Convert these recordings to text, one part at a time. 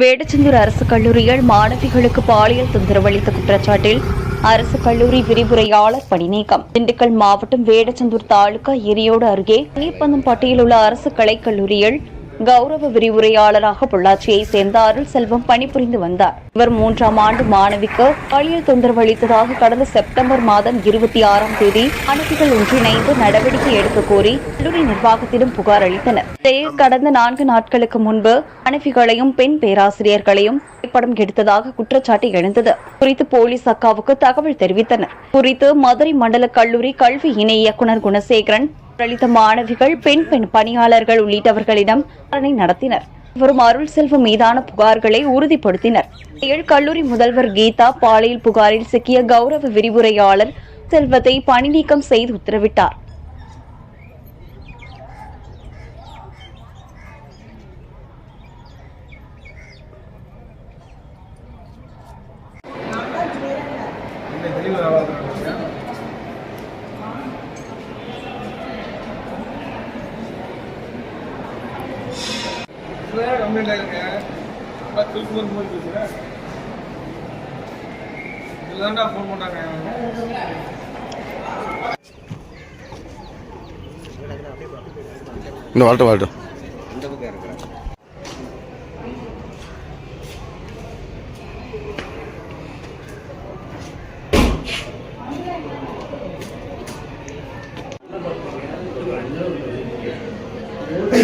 வேடச்சந்தூர் அரசு கல்லூரியில் மாணவிகளுக்கு பாலியல் தொந்தரவளித்த குற்றச்சாட்டில் அரசு கல்லூரி விரிவுரையாளர் பணி நீக்கம். திண்டுக்கல் மாவட்டம் வேடச்சந்தூர் தாலுகா எரியோடு அருகே நீர்ப்பந்தம்பட்டியில் உள்ள அரசு கலைக்கல்லூரியில் கௌரவ விரிவுரையாளராக பொள்ளாச்சியை சேர்ந்த அருள் செல்வம் பணிபுரிந்து வந்தார். இவர் மூன்றாம் ஆண்டு மாணவிக்கு பாலியல் தொந்தரவு அளித்ததாக கடந்த செப்டம்பர் மாதம் இருபத்தி ஆறாம் தேதி மாணவிகள் ஒன்றிணைந்து நடவடிக்கை எடுக்க கோரி கல்லூரி நிர்வாகத்திடம் புகார் அளித்தனர். இதையே கடந்த நான்கு நாட்களுக்கு முன்பு அணுகிகளையும் பெண் பேராசிரியர்களையும் புகைப்படம் எடுத்ததாக குற்றச்சாட்டு எழுந்தது. குறித்து போலீஸ் அக்காவுக்கு தகவல் தெரிவித்தனர். குறித்து மதுரை மண்டல கல்லூரி கல்வி இணை இயக்குனர் குணசேகரன் அளித்த மாணவிகள் பெண் பெண் பணியாளர்கள் உள்ளிட்டவர்களிடம் விசாரணை நடத்தினர். வரும் அருள் செல்வம் மீதான புகார்களை உறுதிப்படுத்தினர். இதில் கல்லூரி முதல்வர் கீதா பாலியல் புகாரில் சிக்கிய கௌரவ விரிவுரையாளர் செல்வத்தை பணி நீக்கம் செய்து உத்தரவிட்டார். கம்ப்ளைண்ட் ஆயிருங்க இப்போ திருப்பி வந்து போய் பேசுகிறேன் இதில் தான்டா ஃபோன் பண்ணாங்க இன்னும் கொடுக்கவே இல்லை நீங்க எதுக்கு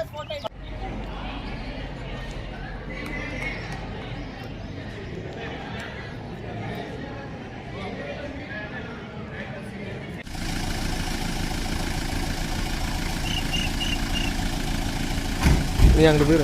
yang dulu